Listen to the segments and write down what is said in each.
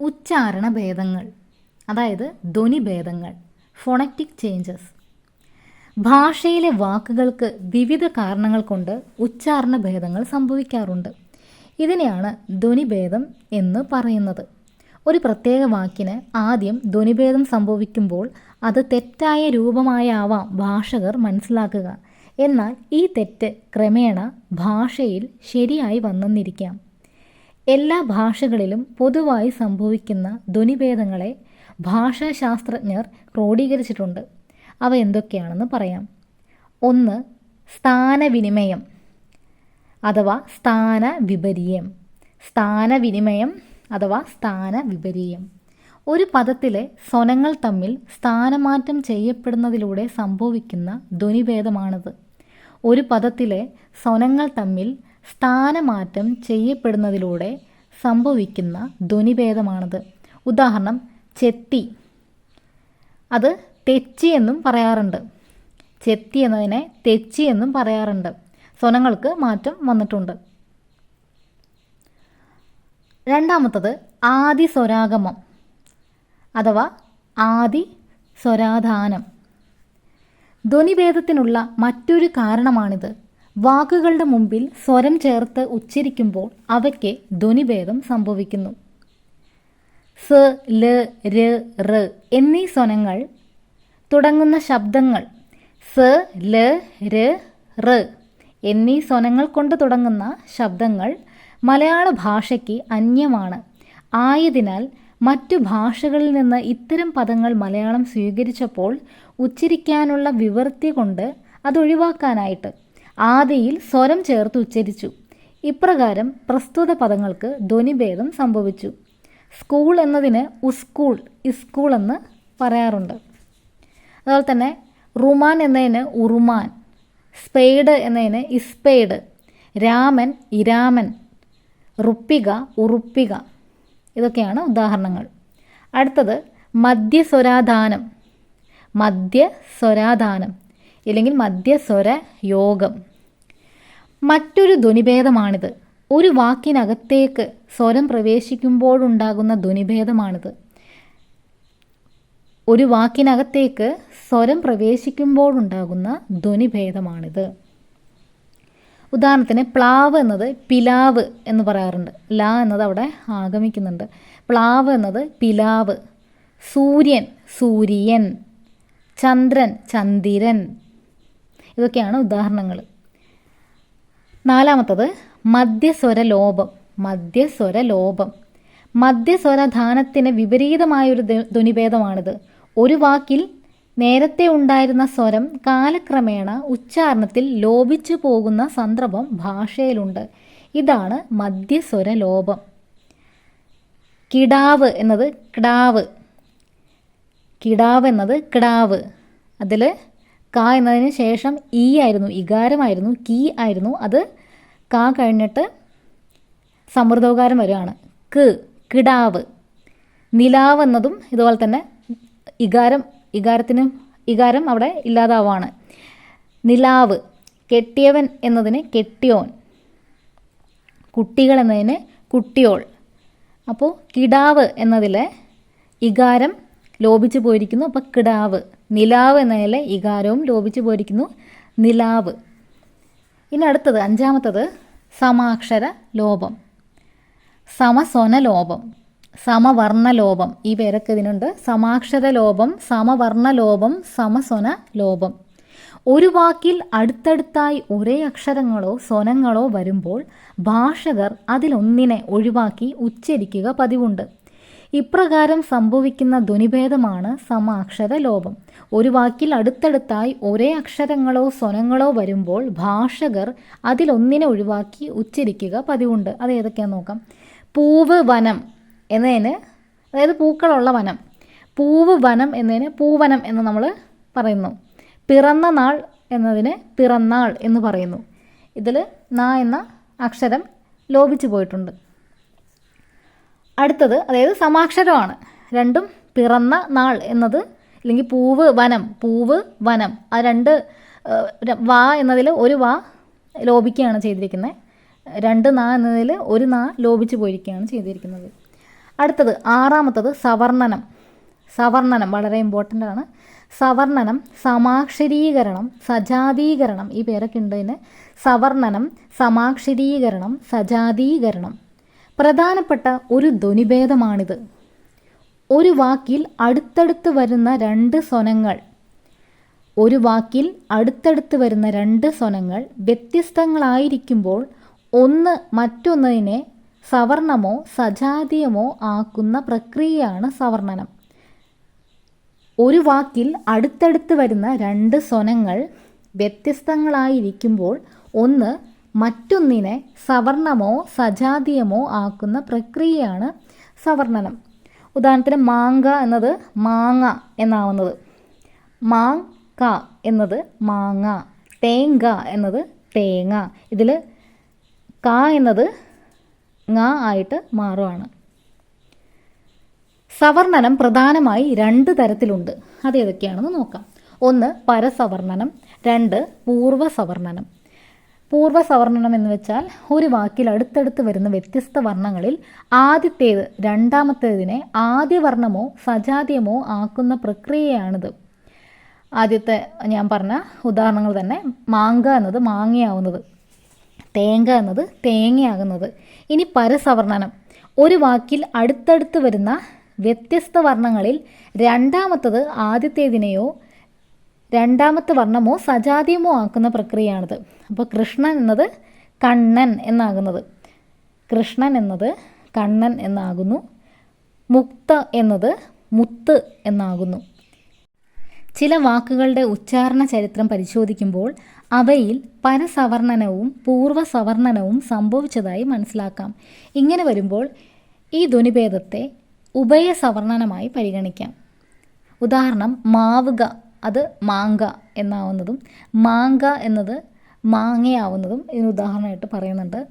ഉച്ചാരണ ഭേദങ്ങൾ അതായത് ധ്വനിഭേദങ്ങൾ phonetic changes ഭാഷയിലെ വാക്കുകൾക്ക് വിവിധ കാരണങ്ങൾ കൊണ്ട് ഉച്ചാരണ ഭേദങ്ങൾ സംഭവിക്കാറുണ്ട്. ഇതിനെയാണ് ധ്വനിഭേദം എന്ന് പറയുന്നത്. ഒരു പ്രത്യേക വാക്കിന് ആദ്യം ധ്വനിഭേദം സംഭവിക്കുമ്പോൾ അത് തെറ്റായ രൂപമായാവാം ഭാഷകർ മനസ്സിലാക്കുക. എന്നാൽ ഈ തെറ്റ് ക്രമേണ ഭാഷയിൽ ശരിയായി വന്നെന്നിരിക്കാം. എല്ലാ ഭാഷകളിലും പൊതുവായി സംഭവിക്കുന്ന ധ്വനിഭേദങ്ങളെ ഭാഷാശാസ്ത്രജ്ഞർ ക്രോഡീകരിച്ചിട്ടുണ്ട്. അവ എന്തൊക്കെയാണെന്ന് പറയാം. ഒന്ന് സ്ഥാനവിനിമയം അഥവാ സ്ഥാന വിപരീയം സ്ഥാനവിനിമയം അഥവാ സ്ഥാന വിപരീയം ഒരു പദത്തിലെ സ്വനങ്ങൾ തമ്മിൽ സ്ഥാനമാറ്റം ചെയ്യപ്പെടുന്നതിലൂടെ സംഭവിക്കുന്ന ധ്വനിഭേദമാണിത്. ഒരു പദത്തിലെ സ്വനങ്ങൾ തമ്മിൽ സ്ഥാനമാറ്റം ചെയ്യപ്പെടുന്നതിലൂടെ സംഭവിക്കുന്ന ധ്വനിഭേദമാണത്. ഉദാഹരണം ചെത്തി. അത് തെച്ചി എന്നും പറയാറുണ്ട്. ചെത്തി എന്നതിനെ തെച്ചി എന്നും പറയാറുണ്ട്. സ്വനങ്ങൾക്ക് മാറ്റം വന്നിട്ടുണ്ട്. രണ്ടാമത്തത് ആദി സ്വരാഗമം അഥവാ ആദി സ്വരാധാനം ധ്വനിഭേദത്തിനുള്ള മറ്റൊരു കാരണമാണിത്. വാക്കുകളുടെ മുമ്പിൽ സ്വരം ചേർത്ത് ഉച്ചരിക്കുമ്പോൾ അവയ്ക്ക് ധ്വനിഭേദം സംഭവിക്കുന്നു. സ് ല ര റ് എന്നീ സ്വനങ്ങൾ തുടങ്ങുന്ന ശബ്ദങ്ങൾ സ് ല ര റ് എന്നീ സ്വനങ്ങൾ കൊണ്ട് തുടങ്ങുന്ന ശബ്ദങ്ങൾ മലയാള ഭാഷയ്ക്ക് അന്യമാണ്. ആയതിനാൽ മറ്റു ഭാഷകളിൽ നിന്ന് ഇത്തരം പദങ്ങൾ മലയാളം സ്വീകരിച്ചപ്പോൾ ഉച്ചരിക്കാനുള്ള വിവൃത്തി കൊണ്ട് അതൊഴിവാക്കാനായിട്ട് ആദിയിൽ സ്വരം ചേർത്ത് ഉച്ചരിച്ചു. ഇപ്രകാരം പ്രസ്തുത പദങ്ങൾക്ക് ധ്വനിഭേദം സംഭവിച്ചു. സ്കൂൾ എന്നതിന് ഉസ്കൂൾ ഇസ്കൂൾ എന്ന് പറയാറുണ്ട്. അതുപോലെ തന്നെ റുമാൻ എന്നതിന് ഉറുമാൻ സ്പെയ്ഡ് എന്നതിന് ഇസ്പെയ്ഡ് രാമൻ ഇരാമൻ റുപ്പിക ഉറുപ്പിക ഇതൊക്കെയാണ് ഉദാഹരണങ്ങൾ. അടുത്തത് മദ്യസ്വരാധാനം. മദ്യസ്വരാധാനം ഇല്ലെങ്കിൽ മദ്യസ്വര യോഗം മറ്റൊരു ധ്വനിഭേദമാണിത്. ഒരു വാക്കിനകത്തേക്ക് സ്വരം പ്രവേശിക്കുമ്പോഴുണ്ടാകുന്ന ധ്വനിഭേദമാണിത്. ഒരു വാക്കിനകത്തേക്ക് സ്വരം പ്രവേശിക്കുമ്പോഴുണ്ടാകുന്ന ധ്വനിഭേദമാണിത്. ഉദാഹരണത്തിന് പ്ലാവ് എന്നത് പിലാവ് എന്ന് പറയാറുണ്ട്. ല എന്നത് അവിടെ ആഗമിക്കുന്നുണ്ട്. പ്ലാവ് എന്നത് പിലാവ്. സൂര്യൻ സൂര്യൻ. ചന്ദ്രൻ ചന്ദിരൻ. ഇതൊക്കെയാണ് ഉദാഹരണങ്ങൾ നാലാമത്തത് മധ്യസ്വര ലോപം മധ്യസ്വര ലോപം മധ്യസ്വരധാനത്തിന് വിപരീതമായൊരു ധ്വനിഭേദമാണിത്. ഒരു വാക്കിൽ നേരത്തെ ഉണ്ടായിരുന്ന സ്വരം കാലക്രമേണ ഉച്ചാരണത്തിൽ ലോപിച്ചു പോകുന്ന സന്ദർഭം ഭാഷയിലുണ്ട്. ഇതാണ് മധ്യസ്വര ലോപം കിടാവ് എന്നത് കിടാവ്. കിടാവ് എന്നത് കിടാവ്. അതിൽ ക എന്നതിന് ശേഷം ഈ ആയിരുന്നു ഇകാരമായിരുന്നു കീ ആയിരുന്നു. അത് കാ കഴിഞ്ഞിട്ട് സമൃദ്ധോകാരം വരികയാണ്. ക് കിടാവ്. നിലാവ് എന്നതും ഇതുപോലെ തന്നെ ഇകാരം ഇകാരത്തിന് ഇകാരം അവിടെ ഇല്ലാതാവാണ്. നിലാവ് കെട്ടിയവൻ എന്നതിന് കെട്ടിയോൻ. കുട്ടികൾ എന്നതിന് കുട്ടിയോൾ. അപ്പോൾ കിടാവ് എന്നതിലെ ഇകാരം ലോപിച്ചു പോയിരിക്കുന്നു. അപ്പോൾ കിടാവ്. നിലാവ് എന്നതിലെ ഇകാരവും ലോപിച്ചു പോയിരിക്കുന്നു. നിലാവ്. ഇനി അടുത്തത് അഞ്ചാമത്തത് സമാക്ഷര ലോപം. സമസ്വന ലോപം സമവർണ ലോപം ഈ പേരൊക്കെ ഇതിനുണ്ട്. സമാക്ഷര ലോപം സമവർണ ലോപം സമസ്വന ലോപം. ഒരു വാക്കിൽ അടുത്തടുത്തായി ഒരേ അക്ഷരങ്ങളോ സ്വനങ്ങളോ വരുമ്പോൾ ഭാഷകർ അതിലൊന്നിനെ ഒഴിവാക്കി ഉച്ചരിക്കുക പതിവുണ്ട്. ഇപ്രകാരം സംഭവിക്കുന്ന ധ്വനിഭേദമാണ് സമാക്ഷര ലോപം ഒരു വാക്കിൽ അടുത്തടുത്തായി ഒരേ അക്ഷരങ്ങളോ സ്വനങ്ങളോ വരുമ്പോൾ ഭാഷകർ അതിലൊന്നിനെ ഒഴിവാക്കി ഉച്ചരിക്കുക പതിവുണ്ട്. അത് ഏതൊക്കെയാണെന്ന് നോക്കാം. പൂവ് വനം എന്നതിന് അതായത് പൂക്കളുള്ള വനം. പൂവ് വനം എന്നതിന് പൂവനം എന്ന് നമ്മൾ പറയുന്നു. പിറന്ന നാൾ എന്നതിന് പിറന്നാൾ എന്ന് പറയുന്നു. ഇതിൽ ന എന്ന അക്ഷരം ലോപിച്ചു പോയിട്ടുണ്ട്. അടുത്തത് അതായത് സമാക്ഷരമാണ്. രണ്ടും പിറന്ന നാൾ എന്നത് അല്ലെങ്കിൽ പൂവ് വനം പൂവ് വനം. ആ രണ്ട് വാ എന്നതിൽ ഒരു വാ ലോപിക്കുകയാണ് ചെയ്തിരിക്കുന്നത്. രണ്ട് നാ എന്നതിൽ ഒരു നാ ലോപിച്ച് പോയിരിക്കുകയാണ് ചെയ്തിരിക്കുന്നത്. അടുത്തത് ആറാമത്തത് സവർണനം. സവർണനം വളരെ ഇമ്പോർട്ടന്റ് ആണ്. സവർണനം സമാക്ഷരീകരണം സജാതീകരണം ഈ പേരൊക്കെ ഉണ്ട് സവർണനം സമാക്ഷരീകരണം സജാതീകരണം. പ്രധാനപ്പെട്ട ഒരു ധ്വനിഭേദമാണിത്. ഒരു വാക്കിൽ അടുത്തടുത്ത് വരുന്ന രണ്ട് സ്വനങ്ങൾ ഒരു വാക്കിൽ അടുത്തടുത്ത് വരുന്ന രണ്ട് സ്വനങ്ങൾ വ്യത്യസ്തങ്ങളായിരിക്കുമ്പോൾ ഒന്ന് മറ്റൊന്നതിനെ സവർണമോ സജാതീയമോ ആക്കുന്ന പ്രക്രിയയാണ് സവർണനം. ഒരു വാക്കിൽ അടുത്തടുത്ത് വരുന്ന രണ്ട് സ്വനങ്ങൾ വ്യത്യസ്തങ്ങളായിരിക്കുമ്പോൾ ഒന്ന് മറ്റൊന്നിനെ സവർണമോ സജാതീയമോ ആക്കുന്ന പ്രക്രിയയാണ് സവർണനം. ഉദാഹരണത്തിന് മാങ്ക എന്നത് മാങ്ങ എന്നാവുന്നത്. മാങ് ക എന്നത് മാങ്ങ തേങ്ക എന്നത് തേങ്ങ. ഇതിൽ ക എന്നത് ങ ആയിട്ട് മാറുവാണ്. സവർണനം പ്രധാനമായി രണ്ട് തരത്തിലുണ്ട്. അത് ഏതൊക്കെയാണെന്ന് നോക്കാം. ഒന്ന് പരസവർണനം രണ്ട് പൂർവസവർണനം. പൂർവസവർണനം എന്ന് വെച്ചാൽ ഒരു വാക്കിൽ അടുത്തടുത്ത് വരുന്ന വ്യത്യസ്ത വർണങ്ങളിൽ ആദ്യത്തേത് രണ്ടാമത്തേതിനെ ആദ്യ വർണമോ സജാതീയമോ ആക്കുന്ന പ്രക്രിയയാണിത്. ആദ്യത്തെ ഞാൻ പറഞ്ഞ ഉദാഹരണങ്ങൾ തന്നെ മാങ്ക എന്നത് മാങ്ങയാവുന്നത് തേങ്ക എന്നത് തേങ്ങയാകുന്നത്. ഇനി പരസവർണനം ഒരു വാക്കിൽ അടുത്തടുത്ത് വരുന്ന വ്യത്യസ്ത വർണങ്ങളിൽ രണ്ടാമത്തത് ആദ്യത്തേതിനെയോ രണ്ടാമത്തെ വർണമോ സജാതീയമോ ആക്കുന്ന പ്രക്രിയയാണിത്. അപ്പോൾ കൃഷ്ണൻ എന്നത് കണ്ണൻ എന്നാകുന്നത്. കൃഷ്ണൻ എന്നത് കണ്ണൻ എന്നാകുന്നു. മുക്ത എന്നത് മുത്ത് എന്നാകുന്നു. ചില വാക്കുകളുടെ ഉച്ചാരണ ചരിത്രം പരിശോധിക്കുമ്പോൾ അവയിൽ പരസവർണനവും പൂർവസവർണനവും സംഭവിച്ചതായി മനസ്സിലാക്കാം. ഇങ്ങനെ വരുമ്പോൾ ഈ ധ്വനിഭേദത്തെ ഉഭയസവർണനമായി പരിഗണിക്കാം. ഉദാഹരണം മാവുക അത് മാങ്ക എന്നാവുന്നതും മാങ്ക എന്നത് മാങ്ങയാവുന്നതും ഇതിന് ഉദാഹരണമായിട്ട് പറയുന്നുണ്ട്.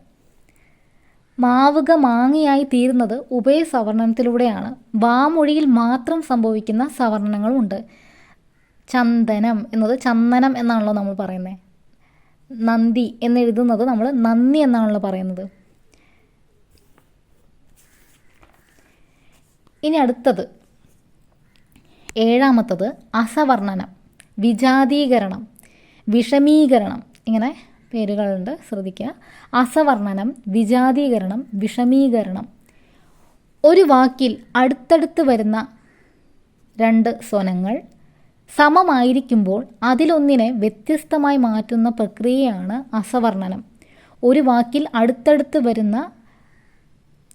മാവുക മാങ്ങയായി തീരുന്നത് ഉഭയ സവർണത്തിലൂടെയാണ്. വാമൊഴിയിൽ മാത്രം സംഭവിക്കുന്ന സവർണങ്ങളുണ്ട് ചന്ദനം എന്നത് ചന്ദനം എന്നാണല്ലോ നമ്മൾ പറയുന്നത് നന്ദി എന്നെഴുതുന്നത് നമ്മൾ നന്ദി എന്നാണല്ലോ പറയുന്നത്. ഇനി അടുത്തത്. ഏഴാമത്തത് അസവർണനം വിജാതീകരണം വിഷമീകരണം. ഇങ്ങനെ പേരുകളുണ്ട് ശ്രദ്ധിക്കുക. അസവർണനം വിജാതീകരണം വിഷമീകരണം. ഒരു വാക്കിൽ അടുത്തടുത്ത് വരുന്ന രണ്ട് സ്വനങ്ങൾ സമമായിരിക്കുമ്പോൾ അതിലൊന്നിനെ വ്യത്യസ്തമായി മാറ്റുന്ന പ്രക്രിയയാണ് അസവർണനം. ഒരു വാക്കിൽ അടുത്തടുത്ത് വരുന്ന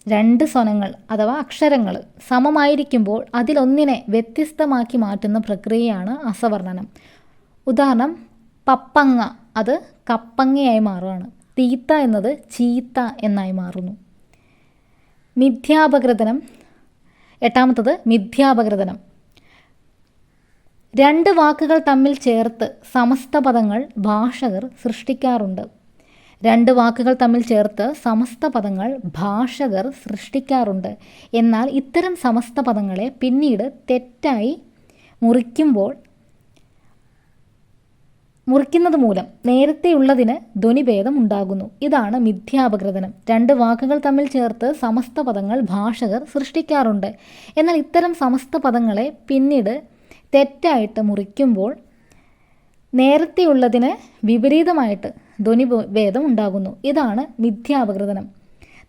രണ്ട് സ്വനങ്ങൾ അഥവാ അക്ഷരങ്ങൾ സമമായിരിക്കുമ്പോൾ അതിലൊന്നിനെ വ്യത്യസ്തമാക്കി മാറ്റുന്ന പ്രക്രിയയാണ് അസവർണനം ഉദാഹരണം പപ്പങ്ങ അത് കപ്പങ്ങയായി മാറുകയാണ് തീത്ത എന്നത് ചീത്ത എന്നായി മാറുന്നു. മിഥ്യാപകൃതനം എട്ടാമത്തത് മിഥ്യാപകൃതനം രണ്ട് വാക്കുകൾ തമ്മിൽ ചേർത്ത് സമസ്ത പദങ്ങൾ ഭാഷകർ സൃഷ്ടിക്കാറുണ്ട്. രണ്ട് വാക്കുകൾ തമ്മിൽ ചേർത്ത് സമസ്ത പദങ്ങൾ ഭാഷകർ സൃഷ്ടിക്കാറുണ്ട്. എന്നാൽ ഇത്തരം സമസ്ത പദങ്ങളെ പിന്നീട് തെറ്റായി മുറിക്കുമ്പോൾ മുറിക്കുന്നത് മൂലം നേരത്തെയുള്ളതിന് ധ്വനിഭേദം ഉണ്ടാകുന്നു. ഇതാണ് മിഥ്യാപകൃതനം രണ്ട് വാക്കുകൾ തമ്മിൽ ചേർത്ത് സമസ്ത പദങ്ങൾ ഭാഷകർ സൃഷ്ടിക്കാറുണ്ട്. എന്നാൽ ഇത്തരം സമസ്ത പദങ്ങളെ പിന്നീട് തെറ്റായിട്ട് മുറിക്കുമ്പോൾ നേരത്തെയുള്ളതിന് വിപരീതമായിട്ട് ധ്വനിഭേദം ഉണ്ടാകുന്നു ഇതാണ് മിഥ്യാപകൃതനം.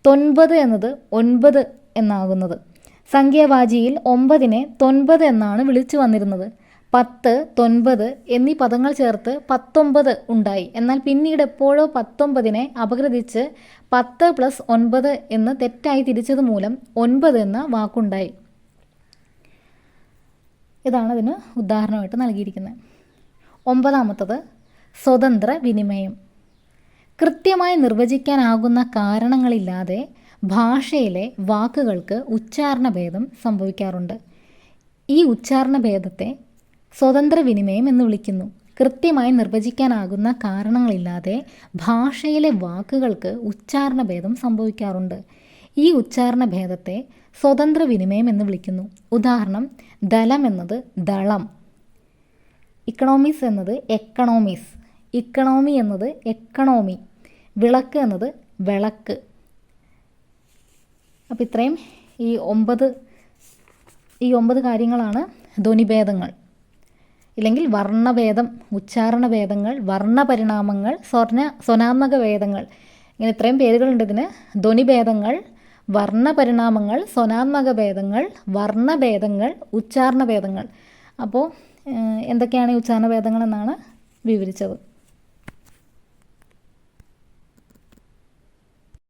തൊൻപത് എന്നത് ഒൻപത് എന്നാകുന്നത്. സംഖ്യാവാചിയിൽ ഒമ്പതിനെ തൊൻപത് എന്നാണ് വിളിച്ചു വന്നിരുന്നത്. പത്ത് തൊൻപത് എന്നീ പദങ്ങൾ ചേർത്ത് പത്തൊമ്പത് ഉണ്ടായി. എന്നാൽ പിന്നീട് എപ്പോഴോ പത്തൊമ്പതിനെ അപഗ്രഥിച്ച് പത്ത് പ്ലസ് ഒൻപത് എന്ന് തെറ്റായി തിരിച്ചത് മൂലം ഒൻപത് എന്ന വാക്കുണ്ടായി. ഇതാണ് ഇതിന് ഉദാഹരണമായിട്ട് നൽകിയിരിക്കുന്നത്. ഒമ്പതാമത്തത് സ്വതന്ത്ര വിനിമയം. കൃത്യമായി നിർവചിക്കാനാകുന്ന കാരണങ്ങളില്ലാതെ ഭാഷയിലെ വാക്കുകൾക്ക് ഉച്ചാരണ ഭേദം സംഭവിക്കാറുണ്ട്. ഈ ഉച്ചാരണ ഭേദത്തെ സ്വതന്ത്ര വിനിമയം എന്ന് വിളിക്കുന്നു. കൃത്യമായി നിർവചിക്കാനാകുന്ന കാരണങ്ങളില്ലാതെ ഭാഷയിലെ വാക്കുകൾക്ക് ഉച്ചാരണ ഭേദം സംഭവിക്കാറുണ്ട്. ഈ ഉച്ചാരണ ഭേദത്തെ സ്വതന്ത്ര വിനിമയം എന്ന് വിളിക്കുന്നു. ഉദാഹരണം ദലം എന്നത് ദളം. ഇക്കണോമിക്സ് എന്നത് എക്കണോമീസ് ഇക്കണോമി എന്നത് എക്കണോമി. വിളക്ക് എന്നത് വിളക്ക്. അപ്പോൾ ഇത്രയും ഈ ഒമ്പത് ഈ ഒമ്പത് കാര്യങ്ങളാണ് ധ്വനിഭേദങ്ങൾ. ഇല്ലെങ്കിൽ വർണഭേദം ഉച്ചാരണ ഭേദങ്ങൾ വർണപരിണാമങ്ങൾ സ്വർണ സ്വനാത്മക ഭേദങ്ങൾ. ഇങ്ങനെ ഇത്രയും പേരുകളുണ്ട് ഇതിന്. ധ്വനിഭേദങ്ങൾ വർണപരിണാമങ്ങൾ സ്വനാത്മക ഭേദങ്ങൾ വർണഭേദങ്ങൾ ഉച്ചാരണ ഭേദങ്ങൾ. അപ്പോൾ എന്തൊക്കെയാണ് ഈ ഉച്ചാരണ ഭേദങ്ങൾ എന്നാണ് വിവരിച്ചത്.